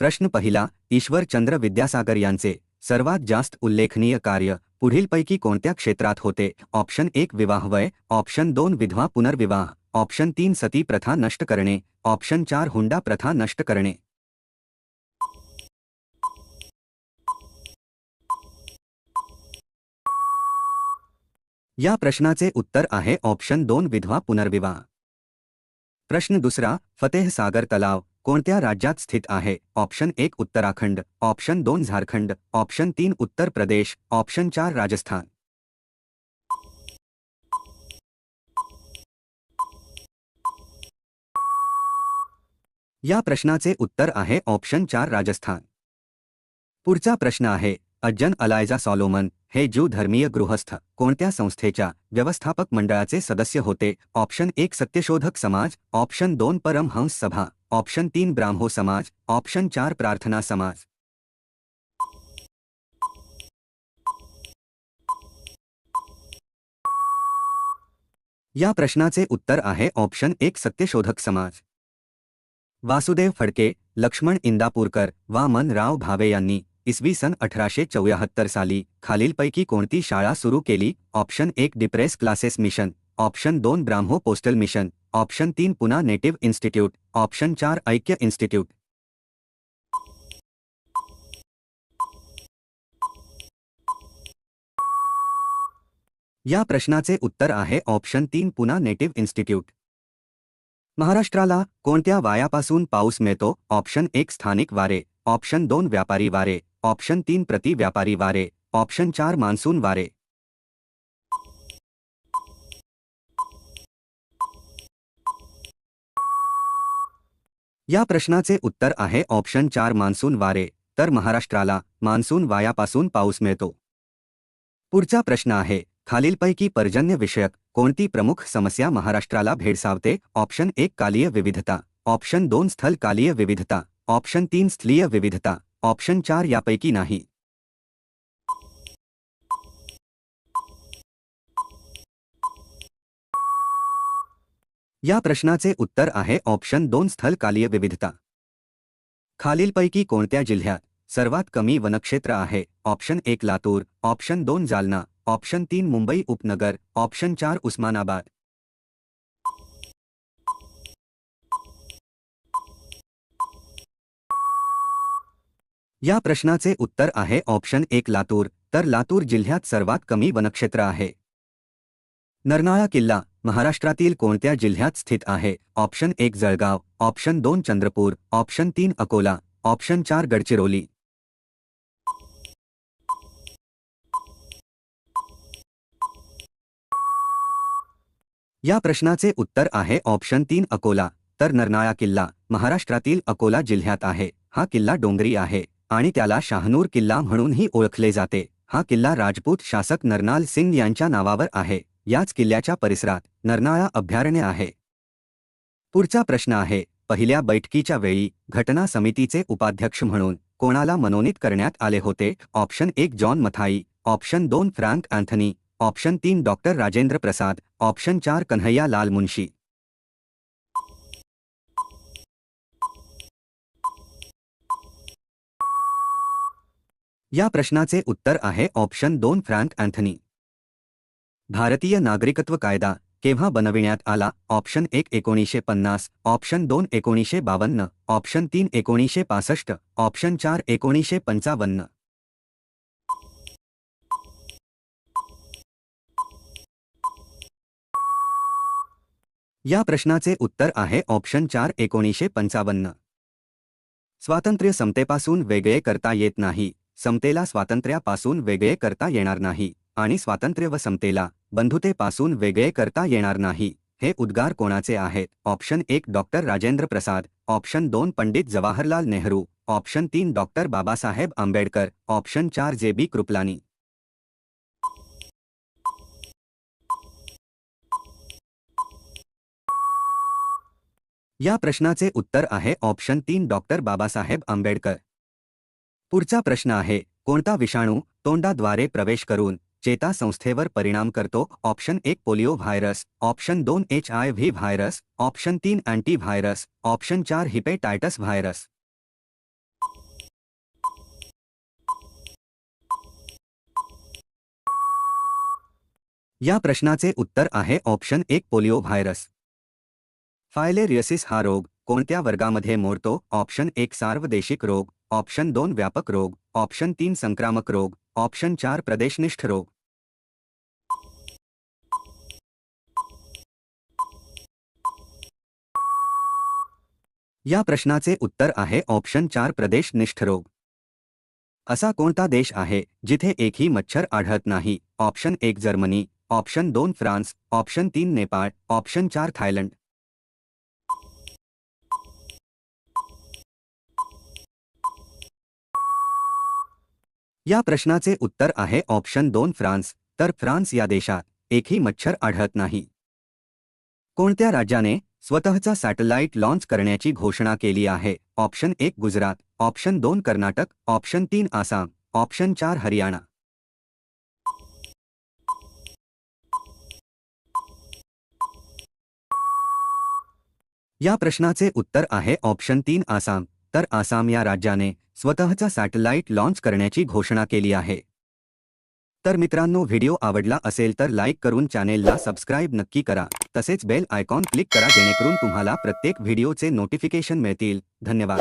प्रश्न पहिला ईश्वरचंद्र विद्यासागर यांचे सर्वात जास्त उल्लेखनीय कार्य पुढीलपैकी कोणत्या क्षेत्रात होते? ऑप्शन एक विवाहवय ऑप्शन दोन, विधवा पुनर्विवाह. ऑप्शन तीन, सती प्रथा नष्ट करणे. ऑप्शन चार, हुंडा प्रथा नष्ट करणे. या प्रश्नाचे उत्तर आहे ऑप्शन दोन, विधवा पुनर्विवाह. प्रश्न दुसरा, फतेह सागर तलाव. कोणत्या राज्यात स्थित आहे? ऑप्शन एक उत्तराखंड, ऑप्शन दोन झारखंड, ऑप्शन तीन उत्तर प्रदेश, ऑप्शन चार राजस्थान. या प्रश्नाचे उत्तर आहे ऑप्शन चार राजस्थान. पुढचा प्रश्न आहे, अज्जन अलायजा सॉलोमन, हे ज्यू धर्मीय गृहस्थ, कोणत्या संस्थेच्या, व्यवस्थापक मंडळाचे सदस्य होते? ऑप्शन एक सत्यशोधक समाज, ऑप्शन दोन परमहंस सभा. ऑप्शन तीन ब्राह्मो समाज, ऑप्शन चार प्रार्थना समाज। या प्रश्नाचे उत्तर आहे ऑप्शन एक सत्यशोधक समाज। वासुदेव फडके, लक्ष्मण इंदापूरकर राव भावे यांनी इसवी सन अठराशे चौऱ्याहत्तर साली खालीलपैकी कोणती शाळा सुरू केली? ऑप्शन एक डिप्रेस क्लासेस मिशन ऑप्शन दोन ब्राह्मो पोस्टल मिशन। ऑप्शन तीन, पुना नेटिव्ह इन्स्टिट्यूट ऑप्शन चार, ऐक्य इन्स्टिट्यूट या प्रश्नाचे उत्तर आहे, ऑप्शन तीन, पुना नेटिव्ह इन्स्टिट्यूट महाराष्ट्राला कोणत्या वायापासून पाऊस मिळतो? ऑप्शन एक, स्थानिक वारे। ऑप्शन दोन, व्यापारी वारे। ऑप्शन तीन, प्रति व्यापारी वारे। ऑप्शन चार, मान्सून वारे। या प्रश्नाचे उत्तर आहे ऑप्शन चार मान्सून वारे. तर महाराष्ट्राला मान्सून वायापासून पाऊस मिळतो. पुढचा प्रश्न आहे खालीलपैकी पर्जन्य विषयक कोणती प्रमुख समस्या महाराष्ट्राला भेडसावते? ऑप्शन एक कालीय विविधता. ऑप्शन दोन स्थल कालीय विविधता. ऑप्शन तीन स्थलीय विविधता. ऑप्शन चार यापैकी नाही. या प्रश्नाचे उत्तर आहे ऑप्शन दोन स्थलकालीय विविधता. खालीलपैकी कोणत्या जिल्ह्यात सर्वात कमी वनक्षेत्र आहे? ऑप्शन एक लातूर, ऑप्शन दोन जालना, ऑप्शन तीन मुंबई उपनगर, ऑप्शन चार उस्मानाबाद. या प्रश्नाचे उत्तर आहे ऑप्शन एक लातूर, तर लातूर जिल्ह्यात सर्वात कमी वनक्षेत्र आहे. नरनाळा किल्ला महाराष्ट्रातील कोणत्या जिल्ह्यात स्थित आहे? ऑप्शन एक जळगाव ऑप्शन दोन चंद्रपूर ऑप्शन तीन अकोला ऑप्शन चार गडचिरोली. या प्रश्नाचे उत्तर आहे ऑप्शन तीन अकोला. तर नरनाळा किल्ला महाराष्ट्रातील अकोला जिल्ह्यात आहे. हा किल्ला डोंगरी आहे आणि त्याला शाहनूर किल्ला म्हणूनही ओळखले जाते. हा किल्ला राजपूत शासक नरनाल सिंग यांच्या नावावर आहे. याच किल्ल्याच्या परिसरात नरनाळा अभयारण्य आहे. पुढचा प्रश्न आहे पहिल्या बैठकीच्या वेळी घटना समितीचे उपाध्यक्ष म्हणून कोणाला मनोनीत करण्यात आले होते? ऑप्शन एक जॉन मथाई ऑप्शन दोन फ्रँक अँथनी ऑप्शन तीन डॉक्टर राजेंद्र प्रसाद ऑप्शन चार कन्हैया लाल मुंशी. या प्रश्नाचे उत्तर आहे ऑप्शन दोन फ्रँक अँथनी. भारतीय नागरिकत्व कायदा केव्हा बनविण्यात आला? ऑप्शन एक एकोणीसशे पन्नास ऑप्शन दोन एकोणीसशे बावन्न ऑप्शन तीन एकोणीसशे पासष्ट ऑप्शन चार एकोणीसशे पंचावन्न. या प्रश्नाचे उत्तर आहे ऑप्शन चार एकोणीसशे पंचावन्न. स्वातंत्र्य समतेपासून वेगळे करता येत नाही. समतेला स्वातंत्र्यापासून वेगळे करता येणार नाही. आणि स्वातंत्र्य व समतेला बंधुतेपासून वेगळे करता येणार नाही. हे उद्गार कोणाचे आहेत? ऑप्शन एक डॉक्टर राजेंद्र प्रसाद. ऑप्शन दोन पंडित जवाहरलाल नेहरू. ऑप्शन तीन डॉक्टर बाबासाहेब आंबेडकर. ऑप्शन चार जे बी कृपलानी. या प्रश्नाचे उत्तर आहे ऑप्शन तीन डॉक्टर बाबासाहेब आंबेडकर. पुढचा प्रश्न आहे, कोणता विषाणू तोंडाद्वारे प्रवेश करून चेता संस्थेवर परिणाम करतो. ऑप्शन एक, पोलिओ व्हायरस. ऑप्शन दोन, H I V virus. Option तीन अँटी व्हायरस ऑप्शन चार, हिपेटायटस व्हायरस. या प्रश्नाचे उत्तर आहे. ऑप्शन एक, पोलिओ व्हायरस. फायलेरियसिस हा रोग. कोणत्या वर्गामध्ये मोडतो? ऑप्शन एक, सार्वदेशिक रोग. ऑप्शन दोन, व्यापक रोग. ऑप्शन तीन, संक्रामक रोग. ऑप्शन चार, प्रदेशनिष्ठ रोग। या प्रश्नाचे उत्तर आहे, ऑप्शन चार, प्रदेशनिष्ठ रोग। असा कोणता देश आहे, जिथे एकही मच्छर आढळत नाही? ऑप्शन एक, जर्मनी। ऑप्शन दोन, फ्रान्स। ऑप्शन तीन, नेपाळ। ऑप्शन चार, थायलंड। या प्रश्नाचे उत्तर आहे ऑप्शन दोन फ्रान्स. तर फ्रान्स या देशात एकही मच्छर आढळत नाही. कोणत्या राज्याने स्वतःचा सॅटेलाइट लॉन्च करण्याची घोषणा केली आहे? ऑप्शन एक गुजरात, ऑप्शन दोन कर्नाटक, ऑप्शन तीन आसाम, ऑप्शन चार हरियाणा. या प्रश्नाचे उत्तर आहे ऑप्शन तीन आसाम. तर आसाम या राज्याने स्वतःचा सॅटेलाइट लॉन्च करण्याची घोषणा केली आहे. तर मित्रांनो व्हिडिओ आवडला असेल तर लाईक करून चॅनेलला सबस्क्राईब नक्की करा. तसेच बेल आयकॉन क्लिक करा जेणेकरून तुम्हाला प्रत्येक व्हिडिओचे नोटिफिकेशन मिळतील. धन्यवाद.